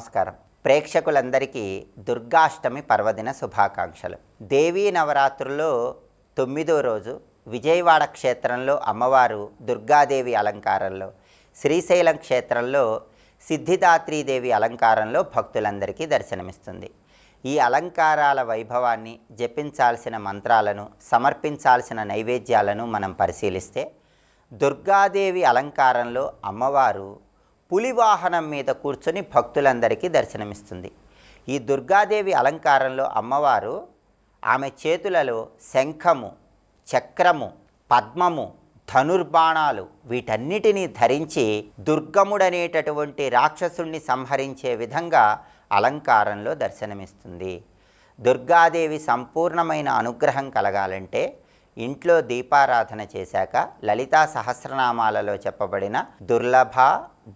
నమస్కారం. ప్రేక్షకులందరికీ దుర్గాష్టమి పర్వదిన శుభాకాంక్షలు. దేవీ నవరాత్రుల్లో తొమ్మిదో రోజు విజయవాడ క్షేత్రంలో అమ్మవారు దుర్గాదేవి అలంకారంలో శ్రీశైలం క్షేత్రంలో సిద్ధిదాత్రీదేవి అలంకారంలో భక్తులందరికీ దర్శనమిస్తుంది. ఈ అలంకారాల వైభవాన్ని జపించాల్సిన మంత్రాలను సమర్పించాల్సిన నైవేద్యాలను మనం పరిశీలిస్తే దుర్గాదేవి అలంకారంలో అమ్మవారు పులివాహనం మీద కూర్చొని భక్తులందరికీ దర్శనమిస్తుంది. ఈ దుర్గాదేవి అలంకారంలో అమ్మవారు ఆమె చేతులలో శంఖము చక్రము పద్మము ధనుర్బాణాలు వీటన్నిటినీ ధరించి దుర్గముడనేటటువంటి రాక్షసుణ్ణి సంహరించే విధంగా అలంకారంలో దర్శనమిస్తుంది. దుర్గాదేవి సంపూర్ణమైన అనుగ్రహం కలగాలంటే ఇంట్లో దీపారాధన చేశాక లలితా సహస్రనామాలలో చెప్పబడిన దుర్లభ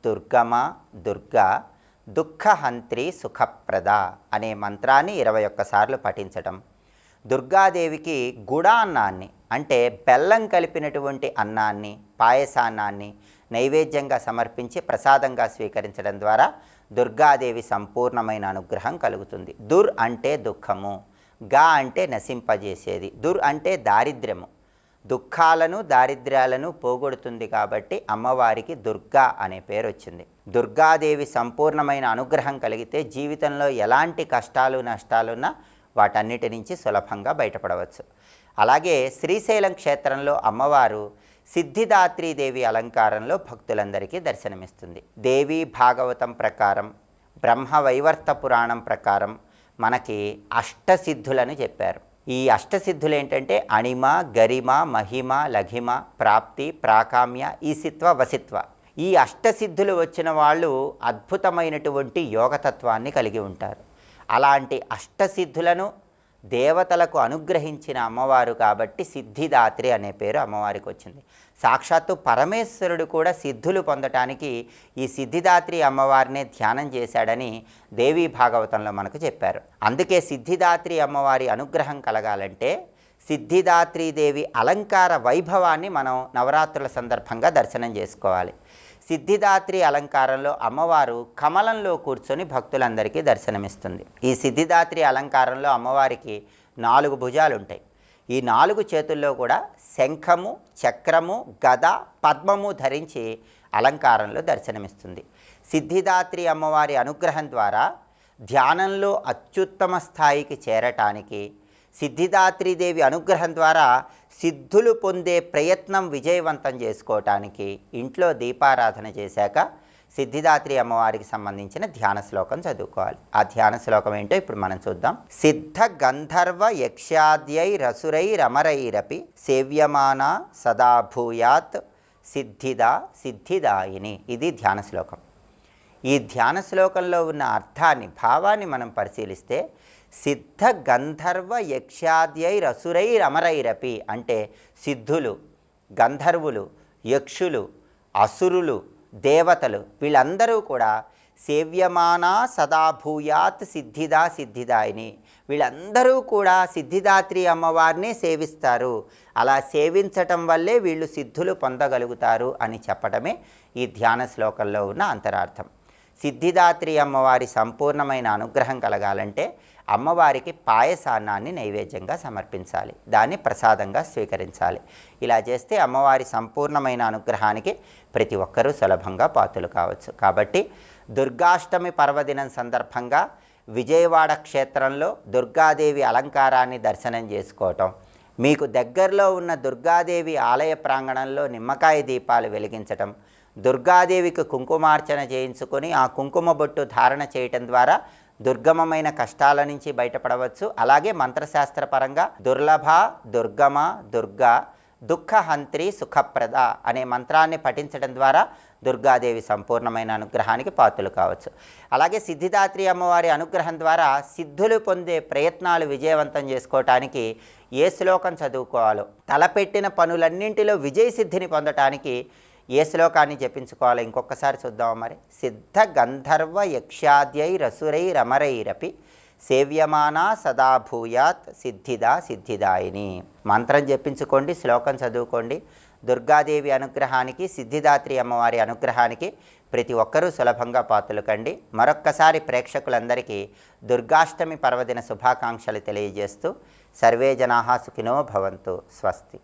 దుర్గమ దుర్గా దుఃఖహంత్రి సుఖప్రద అనే మంత్రాన్ని ఇరవై ఒక్కసార్లు పఠించటం. దుర్గాదేవికి గుడాన్నాన్ని అంటే బెల్లం కలిపినటువంటి అన్నాన్ని పాయసాన్నాన్ని నైవేద్యంగా సమర్పించి ప్రసాదంగా స్వీకరించడం ద్వారా దుర్గాదేవి సంపూర్ణమైన అనుగ్రహం కలుగుతుంది. దుర్ అంటే దుఃఖము. గా అంటే నశింపజేసేది దుర్ అంటే దారిద్ర్యము. దుఃఖాలను దారిద్ర్యాలను పోగొడుతుంది కాబట్టి అమ్మవారికి దుర్గా అనే పేరు వచ్చింది. దుర్గాదేవి సంపూర్ణమైన అనుగ్రహం కలిగితే జీవితంలో ఎలాంటి కష్టాలు నష్టాలున్నా వాటన్నిటి నుంచి సులభంగా బయటపడవచ్చు. అలాగే శ్రీశైలం క్షేత్రంలో అమ్మవారు సిద్ధిదాత్రీదేవి అలంకారంలో భక్తులందరికీ దర్శనమిస్తుంది. దేవి భాగవతం ప్రకారం బ్రహ్మ వైవర్త పురాణం ప్రకారం మనకి అష్టసిద్ధులను చెప్పారు. ఈ అష్టసిద్ధులు ఏంటంటే అణిమ గరిమ మహిమ లఘిమ ప్రాప్తి ప్రాకామ్య ఈసిత్వ వసిత్వ ఈ అష్టసిద్ధులు వచ్చిన వాళ్ళు అద్భుతమైనటువంటి యోగతత్వాన్ని కలిగి ఉంటారు. అలాంటి అష్టసిద్ధులను దేవతలకు అనుగ్రహించిన అమ్మవారు కాబట్టి సిద్ధిదాత్రి అనే పేరు అమ్మవారికి వచ్చింది. సాక్షాత్తు పరమేశ్వరుడు కూడా సిద్ధులు పొందటానికి ఈ సిద్ధిదాత్రి అమ్మవారినే ధ్యానం చేశాడని దేవీ భాగవతంలో మనకు చెప్పారు. అందుకే సిద్ధిదాత్రి అమ్మవారి అనుగ్రహం కలగాలంటే సిద్ధిదాత్రీదేవి అలంకార వైభవాన్ని మనం నవరాత్రుల సందర్భంగా దర్శనం చేసుకోవాలి. సిద్ధిదాత్రి అలంకారంలో అమ్మవారు కమలంలో కూర్చొని భక్తులందరికీ దర్శనమిస్తుంది. ఈ సిద్ధిదాత్రి అలంకారంలో అమ్మవారికి నాలుగు భుజాలు ఉంటాయి ఈ నాలుగు చేతుల్లో కూడా శంఖము చక్రము గద పద్మము ధరించి అలంకారంలో దర్శనమిస్తుంది. సిద్ధిదాత్రి అమ్మవారి అనుగ్రహం ద్వారా ధ్యానంలో అత్యుత్తమ స్థాయికి చేరటానికి సిద్ధిదాత్రీదేవి అనుగ్రహం ద్వారా సిద్ధులు పొందే ప్రయత్నం విజయవంతం చేసుకోవటానికి ఇంట్లో దీపారాధన చేశాక సిద్ధిదాత్రి అమ్మవారికి సంబంధించిన ధ్యాన శ్లోకం చదువుకోవాలి. ఆ ధ్యాన శ్లోకం ఏంటో ఇప్పుడు మనం చూద్దాం. సిద్ధ గంధర్వ యక్షాద్యై రసురై రమరైరపి సేవ్యమాన సదా భూయాత్ సిద్ధిదా సిద్ధిదాయిని. ఇది ధ్యాన శ్లోకం. ఈ ధ్యాన శ్లోకంలో ఉన్న అర్థాన్ని భావాన్ని మనం పరిశీలిస్తే సిద్ధ గంధర్వ యక్షాద్యై రసురై రమరైరపి అంటే సిద్ధులు గంధర్వులు యక్షులు అసురులు దేవతలు వీళ్ళందరూ కూడా సేవ్యమానా సదా భూయాత్ సిద్ధిదా సిద్ధిదాయిని వీళ్ళందరూ కూడా సిద్ధిదాత్రి అమ్మవారినే సేవిస్తారు. అలా సేవించటం వల్లే వీళ్ళు సిద్ధులు పొందగలుగుతారు అని చెప్పడమే ఈ ధ్యాన శ్లోకంలో ఉన్న అంతరార్థం. సిద్ధిదాత్రి అమ్మవారి సంపూర్ణమైన అనుగ్రహం కలగాలంటే అమ్మవారికి పాయసాన్నాన్ని నైవేద్యంగా సమర్పించాలి. దాన్ని ప్రసాదంగా స్వీకరించాలి. ఇలా చేస్తే అమ్మవారి సంపూర్ణమైన అనుగ్రహానికి ప్రతి ఒక్కరూ సులభంగా పాతులు కావచ్చు. కాబట్టి దుర్గాష్టమి పర్వదినం సందర్భంగా విజయవాడ క్షేత్రంలో దుర్గాదేవి అలంకారాన్ని దర్శనం చేసుకోవటం మీకు దగ్గరలో ఉన్న దుర్గాదేవి ఆలయ ప్రాంగణంలో నిమ్మకాయ దీపాలు వెలిగించటం దుర్గాదేవికి కుంకుమార్చన చేయించుకొని ఆ కుంకుమ బొట్టు ధారణ చేయటం ద్వారా దుర్గమమైన కష్టాల నుంచి బయటపడవచ్చు. అలాగే మంత్రశాస్త్రపరంగా దుర్లభ దుర్గమ దుర్గా దుఃఖహంత్రి సుఖప్రద అనే మంత్రాన్ని పఠించడం ద్వారా దుర్గాదేవి సంపూర్ణమైన అనుగ్రహానికి పాత్రలు కావచ్చు. అలాగే సిద్ధిదాత్రి అమ్మవారి అనుగ్రహం ద్వారా సిద్ధులు పొందే ప్రయత్నాలు విజయవంతం చేసుకోవటానికి ఏ శ్లోకం చదువుకోవాలో తలపెట్టిన పనులన్నింటిలో విజయ సిద్ధిని పొందటానికి ఏ శ్లోకాన్ని జపించుకోవాలి? ఇంకొకసారి చూద్దాం మరి. సిద్ధ గంధర్వ యక్షాద్యై రసురై రమరైరపి సేవ్యమానా సదా భూయాత్ సిద్ధిదా సిద్ధిదాయిని. మంత్రం జపించుకోండి శ్లోకం చదువుకోండి. దుర్గాదేవి అనుగ్రహానికి సిద్ధిదాత్రి అమ్మవారి అనుగ్రహానికి ప్రతి ఒక్కరూ సులభంగా పాత్రలు కండి మరొక్కసారి ప్రేక్షకులందరికీ దుర్గాష్టమి పర్వదిన శుభాకాంక్షలు తెలియజేస్తూ సర్వే జనాహా సుఖినో భవంతు. స్వస్తి.